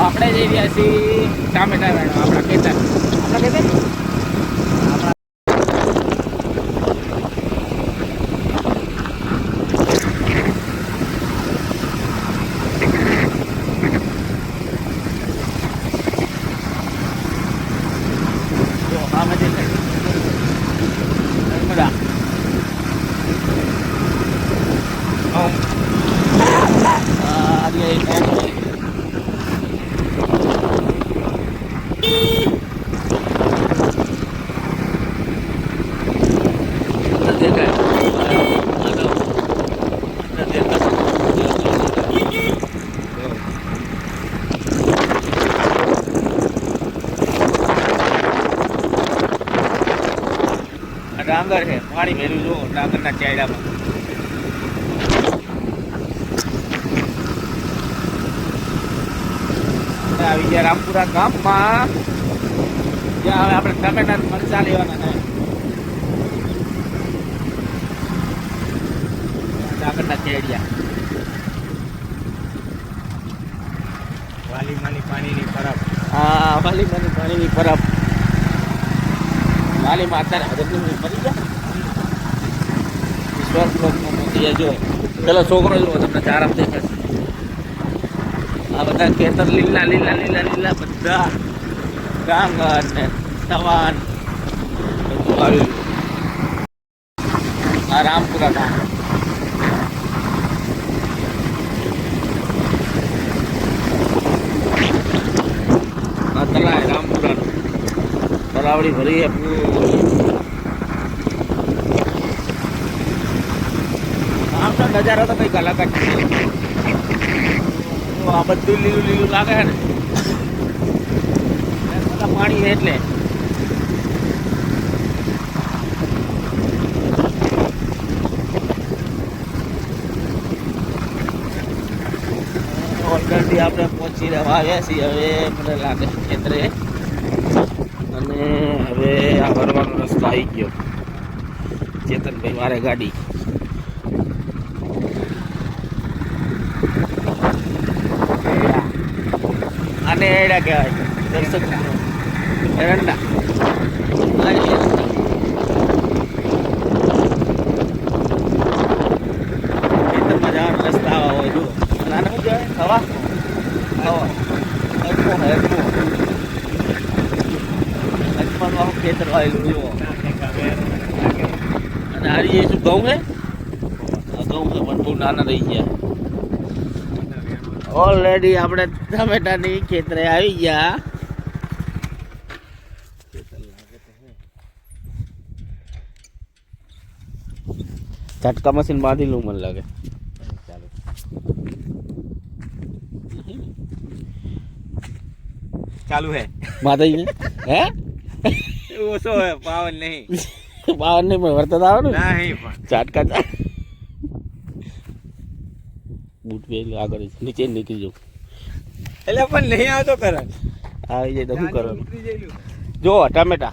આપણે જઈ રહ્યા છીએ ટામેટા વેણવા આપણા ખેતર આપણા ખેતર જો આમે દેખાય નર્મદા આમ. આ જે ટેન્ક છે. અંદર દેખાય. આ તો અંદર દેખાય. આ ડાંગર છે પાણી ભેરું જો ડાંગરના ચાયડામાં આવી ગયા રામપુરા ગામમાં. જ્યાં હવે આપણે ટમેટા મરચા લેવાના છે. ડાંગરના ચેડિયા વાલીમાની પાણીની પરબ હા વાલી મને પાણીની પરબ વાલીમાં અત્યારે હજર ફરી ગયા. મોકલી જો, પેલો છોકરો જુઓ, તમને ચારામ દેખાશે. આ બધા ખેતર લીલા લીલા લીલા લીલા, બધા ડાંગર ને સવાન બધું આવ્યું. આ રામપુરા ગામ. આ તલાય રામપુરાનું. તલાવડી ભરી આમનો નજારો તો કંઈક અલગ જ આ બધું લીલું લીલું લાગે છે ને. બધા પાણી છે એટલે. ઓલરેડી આપણે પહોંચી રહ્યા આવ્યા છીએ. હવે મને લાગે ખેતરે. અને હવે આ ભરવાનો રસ્તો આવી ગયો. ચેતનભાઈ મારે ગાડી આને એડા કહેવાય દર્શક મિત્રો. એરંડા આ એરંડા. ખેતરમાં જવાના રસ્તા આવા હોય જુઓ અને આને શું કહેવાય હવા હવા અજમો હે અજમો અજમાનું આખું ખેતર વાયેલું જુઓ અને હારી એ શું ઘઉં છે આ ઘઉં છે પણ બહુ નાના રહી ગયા ઓલરેડી આપણે ટમેટાની ખેતરે આવી ગયા. ઝટકા મશીન બાંધી લઉં મને લાગે. ચાલુ હે. માતાજી હે? ઓછો હે પાવન નહીં. બાવન નહીં પણ વર્તન આવે ને? નહીં પણ. ઝાટકા ચા બૂટ પહેરી આગળ નીચે નીકળી જવું એટલે પણ નહીં આવતો કરે આવી જાય તો શું કરવાનું. જુઓ ટમેટા.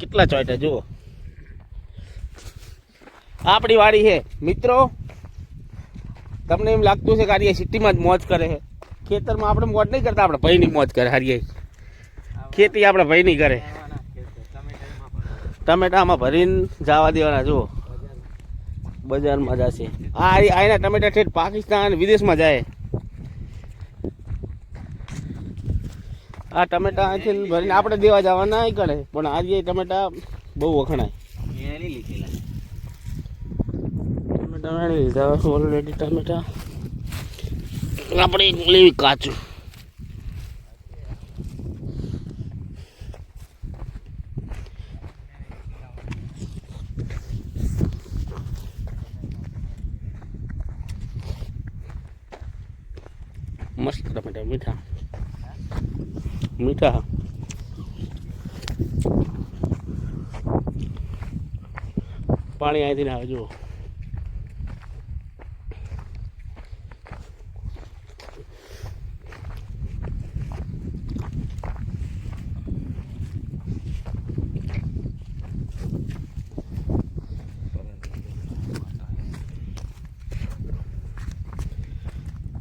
કેટલા ચોઈટા જુઓ. આપણી વાડી છે. મિત્રો તમને એમ લાગતું છે કે હારીએ સિટીમાં જ મોજ કરે છે. ખેતરમાં આપણે મોજ નહીં કરતા આપણે ભાઈની મોજ કરે હારીએ ખેતી આપણે ભાઈની કરે. ટમેટામાં ભરીને જવા દેવાના જુઓ. બજારમાં જશે. આ આના ટમેટા ઠેઠ પાકિસ્તાન વિદેશમાં જાય. આ ટમેટા અહીંથી ભરીને આપણે દેવા જવાના કરે પણ આજે ટમેટા બહુ વખણાય. ટમેટા લીધા ઓલરેડી ટમેટા. આપણે લેવી કાચું પાણી અહીંથી આવે જુઓ.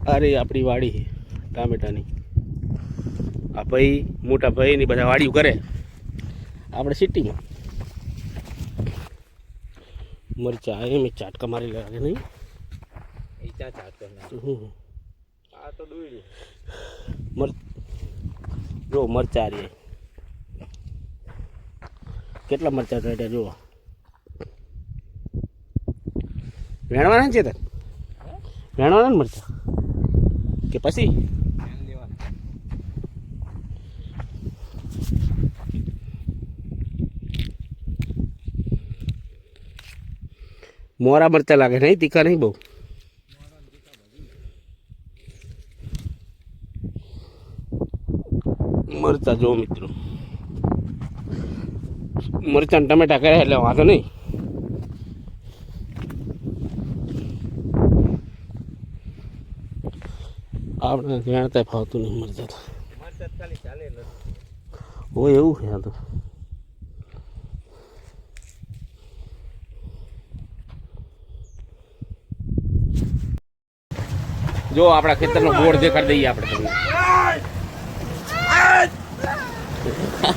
અરે આપણી વાડી, ટામેટાની. આ ભાઈ, મોટા ભાઈની બધા વાડીઓ કરે. આપણે સિટીમાં. મરચા. એમ જ ચાટકા મારી લાગે નહીં. એ ચા ચાટતો ના. હમ. આ તો દોડી મર જો મરચા રે. કેટલા મરચા કાઢ્યા જુઓ. વેણવાના છે તે વેણવાના ને મરચા? કે પછી? મોરા મરચા લાગે. નહીં તીખા નહીં બહુ? મરચા જો મિત્રો. મરચા ટમેટા કર્યા એટલે વાંધો નહીં. આપણે વેણતા ફાવતું નહીં મરચા હોય એવું છે આ તો. જો આપણા ખેતરનો બોર દેખાડી દઈએ આપણે તમને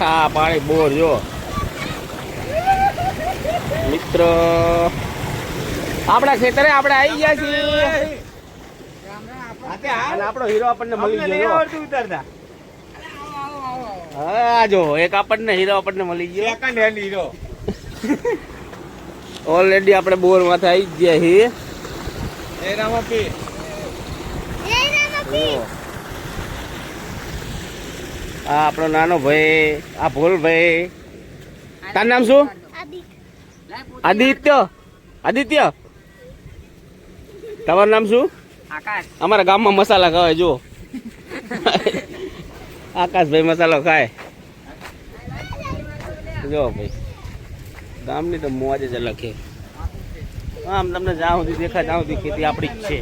હા પાણી બોર જો. મિત્ર આપણા ખેતરે આપણે આવી ગયા છીએ. આપણો હીરો આપણને મળી ગયો હા જો એક આપણને હીરો આપણને મળી ગયો. Second hand hero. ઓલરેડી આપણે બોરમાંથી આવી જ ગયા છીએ. આ આપણો નાનો ભાઈ આ ભોલભાઈ તારું નામ શું? આદિત્ય. આદિત્ય. તમારું નામ શું? અમારા ગામમાં મસાલા ખાવાય જુઓ. આકાશભાઈ મસાલો ખાય. જો ભાઈ. ગામની તો મોજ જ અલગ છે. આમ તમને જ્યાં સુધી દેખાય ત્યાં સુધી ખેતી આપણી જ છે.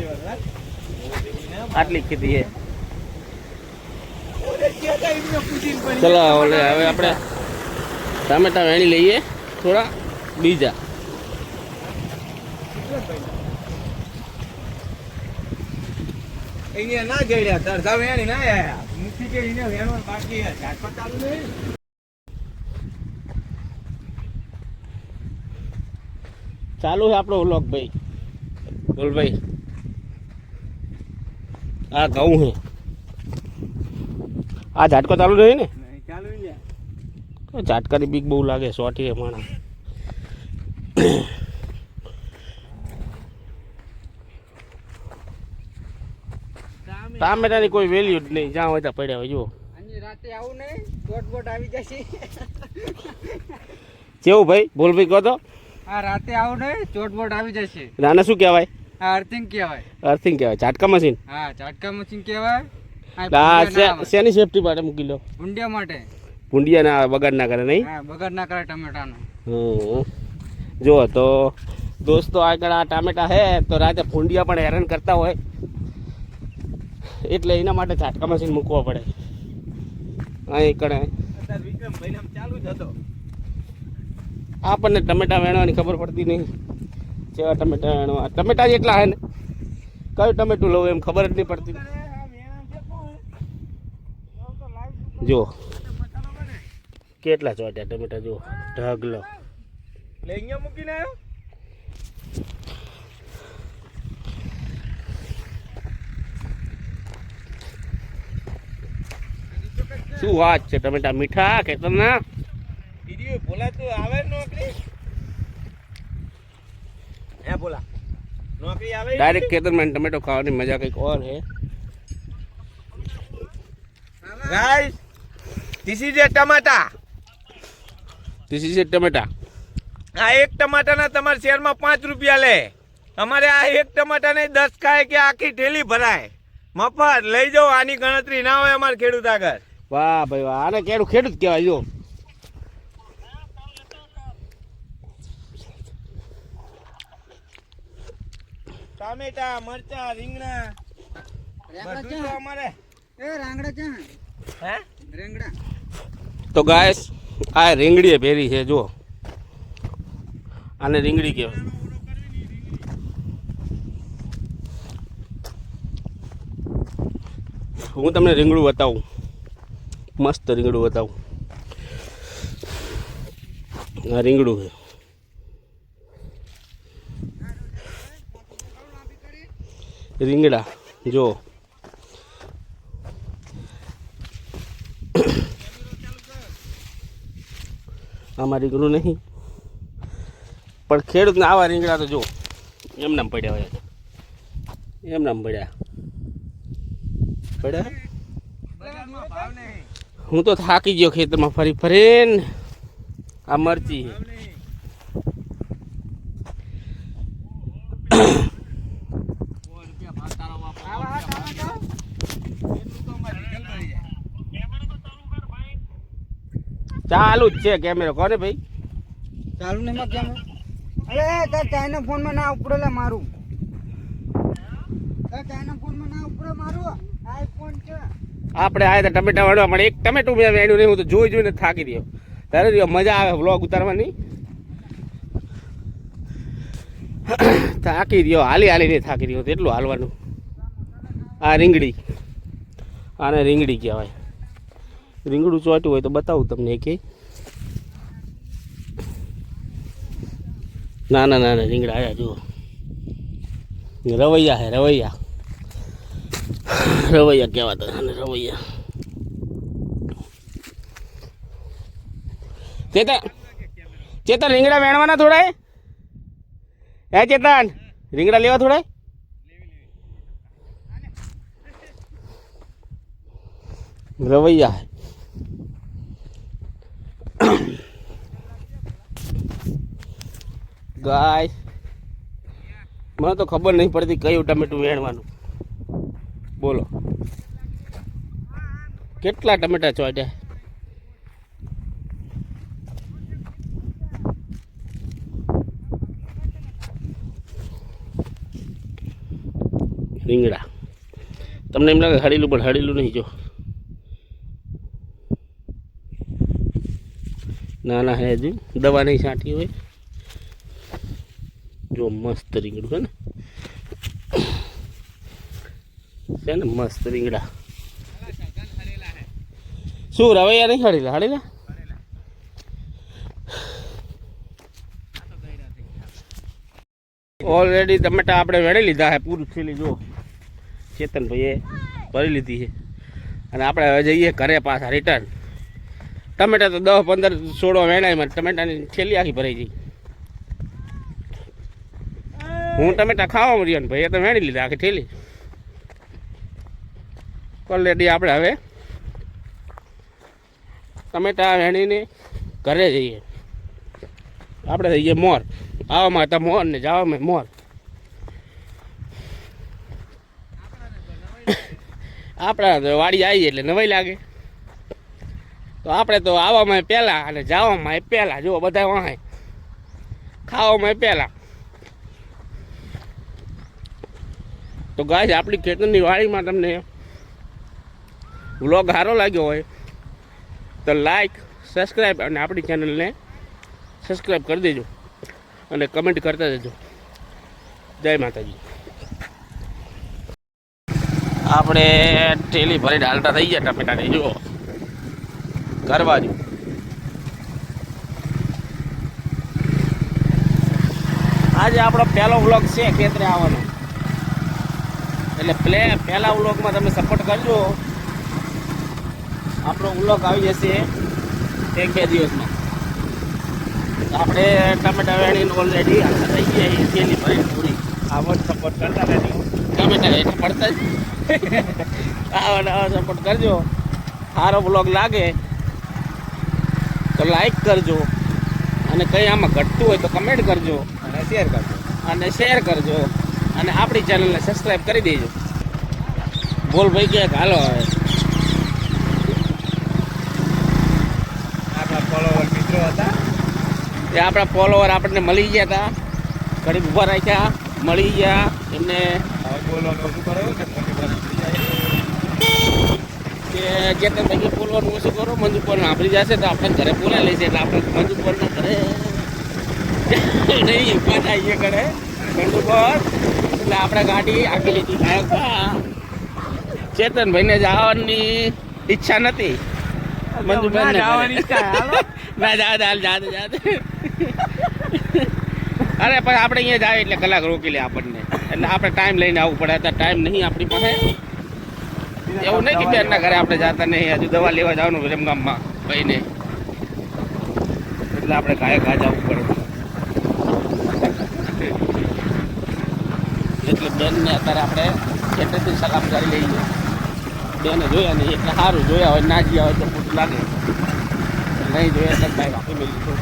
આટલી ખેતી છે ચલો ઓલે હવે આપણે ટામેટા વેણી લઈએ થોડા બીજા. અહીંયા ના જડ્યા વેણી ના આયા. મૂકી કે એને વેણવાનું બાકી ઝાટપટ ચાલુ નહીં. ચાલુ છે આપણો વ્લોગ ભાઈ. બોલ ભાઈ. આ ઘઉં હે આ ઝાટકો ચાલુ રહે ને? ઝાટકાની બીક બહુ લાગે સોટી છે માણા ટામેટાની કોઈ વેલ્યુ જ નહીં જ્યાં હોય ત્યાં પડ્યા હોય જુઓ. રાતે આવું નહીં બોટ બોટ આવી જશે. કેવું ભાઈ બોલ ભાઈ કહો તો. આ રાતે આવું નહીં ચોટબોટ આવી જશે. નાના શું કહેવાય? અર્થિંગ કહેવાય. અર્થિંગ કહેવાય. ચાટકા મશીન. હા ચાટકા મશીન કહેવાય. શેની સેફટી માટે મૂકી લો? ભૂંડિયા માટે. ભૂંડિયા ના બગાડ ના કરે નહીં? હા બગાડ ના કરે ટમેટાનો. હમ. જો તો દોસ્તો આગળ આ ટામેટા હે તો રાતે ભૂંડિયા પણ હેરાન કરતા હોય. એટલે એના માટે ઝાટકા મશીન મૂકવા પડે. અહીં કણે. ચાલુ જ હતો. આપણને ટમેટા વેણવાની ખબર પડતી નહીં. જેવા ટમેટા ટમેટા જેટલા હે ને? કયું ટમેટું લઉં એમ ખબર જ નહીં પડતી. જો કેટલા ચોટ્યા ટમેટા જો ઢગલો મૂકીને આવ્યો શું વાત છે ટમેટા મીઠા કે તમને? બોલાતું બોલા આવે નોકરી? હે બોલા. નોકરી આવે ડાયરેક્ટ ખેતરમાં ટમેટો ખાવાની મજા કંઈક ઓર હે. Guys this is a tamata this is tameta આ એક ટમાટાના તમારા શેરમાં પાંચ રૂપિયા લે. અમારે આ એક ટમાટાને દસ ખાય કે આખી ઠેલી ભરાય. મફત લઈ જાઓ આની ગણતરી ના હોય અમારે ખેડૂત આગળ. વાહ ભાઈ વાહ આને કેડું ખેડૂત કહેવાય જો ટામેટા મરચા રીંગણા. બધું તો અમારે. એ રાંગડા ચા. હે? રેંગડા. તો ગાયસ આ રીંગડી ભેરી છે જો આને રીંગડી કહેવાય. હું તમને રીંગણું બતાવું. મસ્ત રીંગણું બતાવું. આ રીંગણું છે. રીંગણા, જો. આમાં રીંગણું નહીં. પણ ખેડૂતને આવા રીંગણા તો જો, એમનામ પડ્યા હોય. એમનામ પડ્યા. પડ્યા? હું તો થાકી ગયો ખેતરમાં ફરી ફરીને. આ મરચી છે ચાલુ જ છે કેમેરો કોને ભાઈ? ચાલુ નહીં માં કેમ અરે તાર ચાઇના ફોનમાં ના ઉપડે લે મારું. તાર ચાઇના ફોનમાં ના ઉપડે મારું. આઈફોન છે. આપણે આયા હતા ટમેટા વાળવા પણ એક ટમેટું મેં વેણ્યું નહીં હું તો જોઈ જોઈને થાકી રહ્યો તારે મજા આવે વ્લોગ ઉતારવાની? થાકી રહ્યો હાલી હાલીને થાકી રહ્યો એટલું હાલવાનું. આ રીંગડી. આને રીંગડી કહેવાય. રીંગણું ચોટ્યું હોય તો બતાવું તમને કે ના ના ના રીંગણા આવ્યા જુઓ. રવૈયા હે, રવૈયા. રવૈયા કહેવાતા રવૈયા. ચેતન ચેતન, રીંગણા વેણવાના થોડા હે, ચેતન, રીંગણા લેવા થોડા રવૈયા ગાય મને તો ખબર નહીં પડતી કયું ટમેટું વેણવાનું. બોલો. કેટલા ટમેટા ચોટ્યા રીંગણા. તમને એમ લાગે હળેલું, પણ હળેલું નહીં જો. ના ના હે હજી દવા નહીં છાંટી હોય. જો મસ્ત રીંગણું છે ને. છે ને મસ્ત રીંગડા શું રવૈયા નહીં હળેલા હળેલા? ઓલરેડી ટમેટા આપણે વેણી લીધા છે પૂરું થયેલી જો ચેતનભાઈએ ભરી લીધી છે અને આપણે હવે જઈએ ઘરે પાછા રિટર્ન ટમેટા તો દસ પંદર સોળો વેણાય મારે ટમેટાની થેલી આખી ભરાઈ ગઈ. હું ટમેટા ખાવા મળ્યો ને ભાઈએ તો વેણી લીધા, આખી ઠેલી ઓલરેડી આપણે હવે ટમેટા વેણીને ઘરે જઈએ. આપણે જઈએ મોર. આવવામાં હતા મોર ને જવામાં મોર. આપણા વાડી આવીએ એટલે નવાઈ લાગે. તો આપણે તો આવવામાં પહેલાં અને જવામાં પહેલાં, જુઓ બધા વાંહે. ખાવામાં પહેલાં. તો ગાય, આપણી ખેતરની વાડીમાં તમને વ્લોગ સારો લાગ્યો હોય, તો લાઈક સબસ્ક્રાઈબ અને આપણી ચેનલને સબસ્ક્રાઈબ કરી દેજો અને કમેન્ટ કરતા જજો જય માતાજી. આપણે ઠેલી ભરીને હાલતા થઈ ગયા ટમેટાની, જુઓ. ઘર બાજુ આજે આપણો પહેલો વ્લોગ છે ખેતરે આવવાનો. એટલે પ્લે પહેલા વ્લોગમાં તમે સપોર્ટ કરજો. આપણો વ્લોગ આવી જશે એક બે દિવસમાં. આપણે ટમેટા વેણીને ઓલરેડી હાલતા થઈ ગયા એની ભરીને પૂરી. આવો સપોર્ટ કરતા રહેજો. ટમેટા એટલે પડતા જ. આવો આવો સપોર્ટ કરજો. સારો બ્લોગ લાગે તો લાઈક કરજો. અને કંઈ આમાં ઘટતું હોય તો કમેન્ટ કરજો. અને શેર કરજો. અને શેર કરજો. અને આપણી ચેનલને સબસ્ક્રાઈબ કરી દેજો. બોલ ભાઈ કે હાલો હવે. આપણા ફોલોવર મિત્રો હતા. એ આપણા ફોલોવર આપણને મળી ગયા હતા ઘડીક ઊભા રાખ્યા મળી ગયા એમને કે તમે ભાઈ બોલવાનું ઓછું કરો મંજુ આપણી જશે તો આપણે ઘરે બોલાવી લેશે એટલે આપણે મંજુ ઘરે નહીં પાછા આવીએ ઘરે. એટલે આપણે ગાડી આગળ લીધી. ચેતનભાઈને જવાની ઈચ્છા નથી. ના જવાની ઈચ્છા. ના જા હાલ જા જા અરે પણ આપણે અહીંયા જાય એટલે કલાક રોકી લે આપણને. એટલે આપણે ટાઈમ લઈને આવવું પડે. તો ટાઈમ નહીં આપણી પાસે. એવું નહીં કે બેનના ઘરે આપણે જતા નહીં. હજુ દવા લેવા જવાનું રેમગામમાં. ભાઈને એટલે આપણે ગાય ગા જવું પડે. બેનને અત્યારે આપણે ખેતરથી સલામ કરી લઈએ. બેને જોયા નહીં, એટલે સારું જોયા હોય, ના જોયા હોય તો ખોટું લાગે. નહીં જોયા એટલે ભાઈ વાપી મેળવી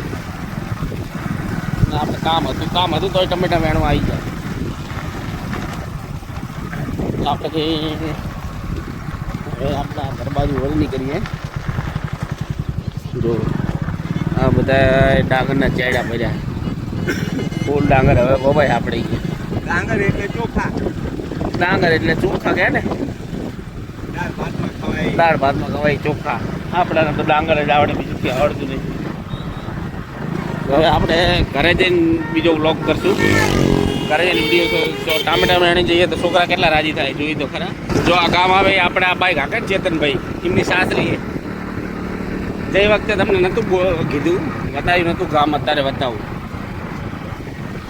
ને આપણે કામ હતું કામ હતું તોય ટમેટા વેણવા આવી જાય તો આપણે હવે આપણા ઘર બાજુ વળી નીકળીએ જો આ બધા ડાંગરના ચેડા પડ્યા. ફૂલ ડાંગર હવે વવાય આપણે ઈ. ડાંગર એટલે ચોખા. ડાંગર એટલે ચોખા કે ને? દાળ ભાતમાં ખવાય. ચોખા. આપણાને તો ડાંગર જ આવડે બીજું કંઈ આવડતું નહીં. હવે આપણે ઘરે જઈને બીજો વ્લોગ કરશું. ઘરે જઈને વીડિયો ટામેટા વેણી જઈએ તો છોકરા કેટલા રાજી થાય જોઈ તો ખરા. જો આ ગામ આવે આપણે આ બાઈક હાકે ને ચેતનભાઈ એમની સાસરી તે વખતે તમને નહોતું કીધું બતાવ્યું નહોતું ગામ અત્યારે બતાવું.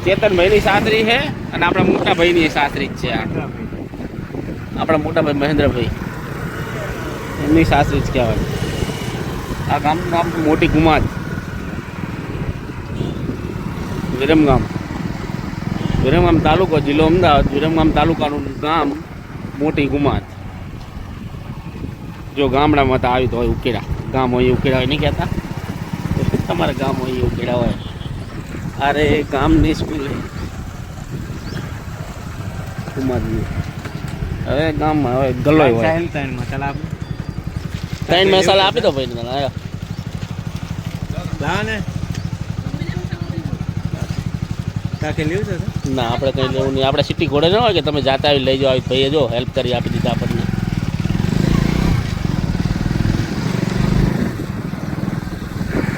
ચેતનભાઈની સાસરી છે અને આપણા મોટા ભાઈની સાસરી જ છે આપણા મોટા ભાઈ મહેન્દ્રભાઈ. એમની સાસરી જ કહેવાય. આ ગામનું નામ મોટી ગુમાજ વિરમગામ. વિરમગામ તાલુકો જિલ્લો અમદાવાદ. વિરમગામ તાલુકાનું ગામ મોટી ગુમાજ જો ગામડામાં તો આવ્યું તો હોય ઉકેડા. ગામ હોય ઉકેડા હોય નહીં કહેતા? તમારા ગામ હોય ઉકેડા હોય? અરે ગામની સ્કૂલ. કુમારજી. હવે ગામમાં હવે ગલોય હોય. ત્રણ મસાલા આપો. ત્રણ મસાલા આપી દો ભાઈ તને આયો. લાને ને લેવું છે ના આપણે કંઈ લેવું નહીં. આપણે સિટી ઘોડે ન હોય કે તમે જાતા આવી લઈ જાઓ આવી ભાઈએ જો હેલ્પ કરી આપી દીધા આપણને.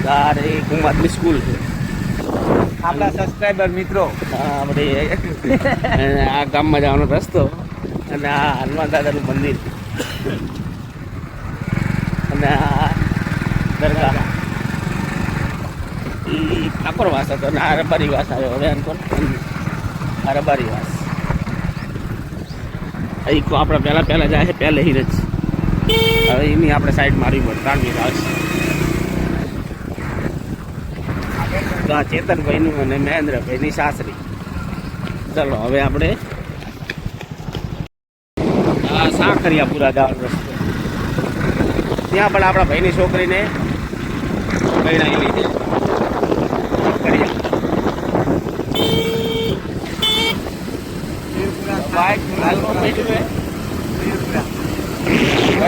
તારે કુમારની સ્કૂલ છે. આપણા સબસ્ક્રાઇબર મિત્રો. આપણે આ ગામમાં જવાનો રસ્તો. અને આ હનુમાન દાદાનું મંદિર. અને આ દરગાહ. ઈ ઠાકોર વાસ હતો અને આ રબારી વાસ આવ્યો. હવે એમ આ રબારી વાસ. અહીં આપણે પહેલાં પહેલાં જાય છે, પહેલે હિરજ હવે એની આપણે સાઈડ મારવી પડે. તાણવી આવશે તો આ ચેતનભાઈનું અને મહેન્દ્રભાઈની સાસરી. ચલો હવે આપણે આ સાખરિયાપુરા જવાનો રસ્તો. ત્યાં પણ આપણા ભાઈની છોકરીને પરણાવી લીધી.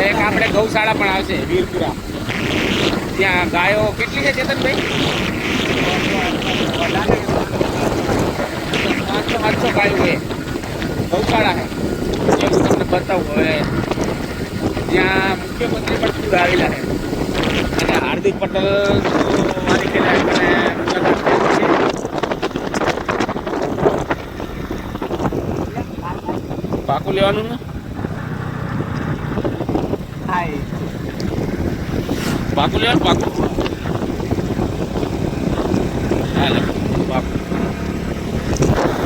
એક આપણે ગૌશાળા પણ આવશે વીરપુરા. ત્યાં ગાયો કેટલી છે, ચેતનભાઈ? પાંચસો પાંચસો ગાયો છે. ગૌશાળા છે. એ હું તમને બતાવું હવે. જ્યાં મુખ્યમંત્રી પણ ખુદ આવેલા છે. અને હાર્દિક પટેલ તો મારી કે મને મુલાકાત કરી છે. પાકું લેવાનું ને? પાકું લેવાનું પાકું હાલે પાકું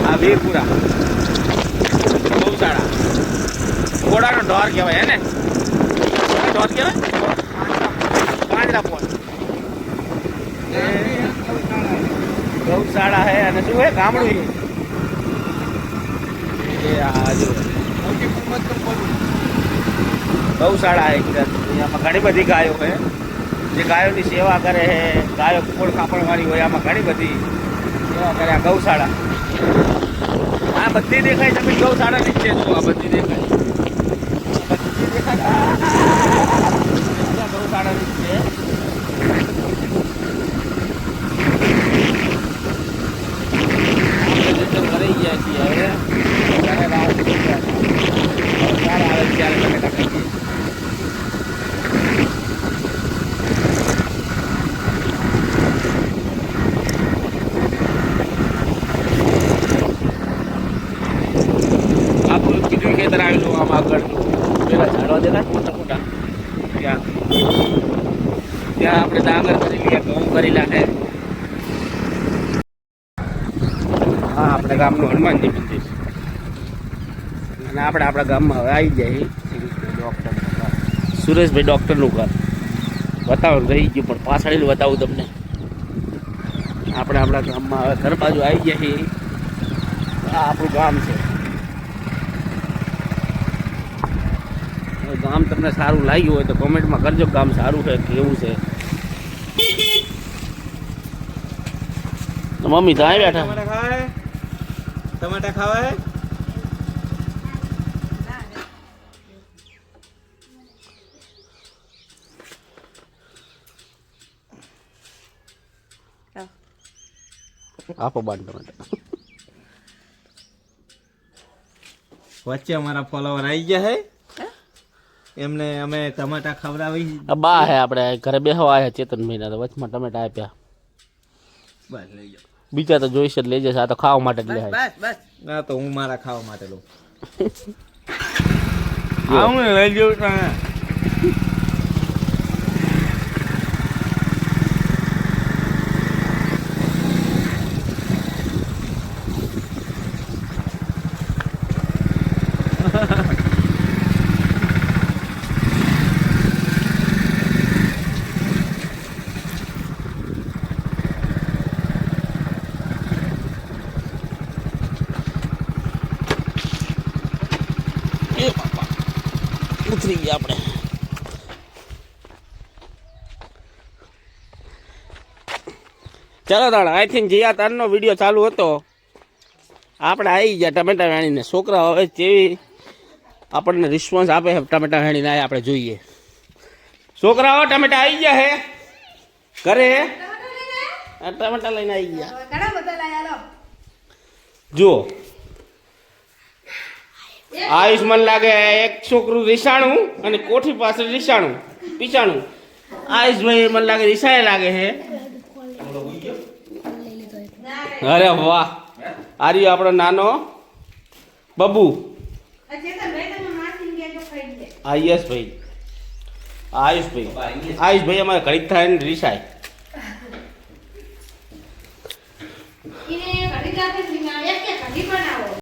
આ વીરપુરા ગૌશાળા ઘોડાનો ઢોર કહેવાય, હે ને? ઢોર કહેવાય? પાંજરા પોન ગૌશાળા હે, અને શું હે? ગામડું એ, આ જો. ગૌશાળા હે અહીંયા ઘણી બધી ગાયો છે જે ગાયોની સેવા કરે છે, ગાયો કુકડ કાપડવાળી હોય, આમાં ઘણી બધી સેવા કરે આ ગૌશાળા. આ બધી દેખાય તમે ગૌશાળાની જ છે જો આ બધી દેખાય આ બધી દેખાય આ ગૌશાળાની જ છે આપણે જે ભરાઈ ગયા છીએ હવે ઘરે રાહ જોઈ રહ્યા છીએ. ગૌશાળા આવે ત્યારે ટમેટા ખાઈએ આપણું બીજું ખેતર આવેલું આમ આગળ પેલા ઝાડ ડાંગર કરી લઈએ ઘઉં કરી નાખે હા આપણે ગામનું હનુમાનજી મંદિર અને આપણે આપણા ગામમાં હવે આવી જાય ડૉક્ટર સુરેશભાઈ ડૉક્ટરનું ઘર. બતાવો રહી ગયું, પણ પાછળ બતાવું તમને. આપણે આપણા ગામમાં હવે ઘર બાજુ આવી જાય આ આપણું ગામ છે. ગામ તમને સારું લાગ્યું હોય તો કોમેન્ટમાં કરજો ગામ સારું છે કેવું છે. મમ્મી તો અહીં બેઠા ટમાટા ખાવા હે ટમાટા ખાવા હે આપો બાર ટમાટા વચ્ચે અમારા ફોલોવર આવી ગયા હે. એમને અમે ટમાટા ખવડાવી. બા હે આપણે ઘરે બેહવા આવ્યા ચેતન મહિના તો વચમાં ટમેટા આપ્યા. બસ લઈ જાઓ. બીજા તો જોઈશે જ લઈ જશે આ તો ખાવા માટે જ લે બસ બસ. ના તો હું મારા ખાવા માટે લઉં. આવું ને લઈ જવું ચાલો તાણ આઈ થિંક જીયા તારનો વીડિયો ચાલુ હતો. આપણે આવી ગયા ટમેટા વેણીને. છોકરા હવે જેવી આપણને રિસ્પોન્સ આપે છે ટમેટા વેણીને આ આપણે જોઈએ. છોકરાઓ ટમેટા આવી ગયા હે? ઘરે ટમેટા લઈને આવી ગયા. જુઓ. આયુષ મન લાગે એક છોકરું રીસાણું અને કોઠી પાસે રીસાણું પીસાણું. આયુષભાઈ મને લાગે રીસાય લાગે છે અરે વાહ. આર્યો આપણો નાનો બબુ. આયુષ ભાઈ આયુષ ભાઈ આયુષ ભાઈ અમારે ઘડીક થાય ને રીસાય.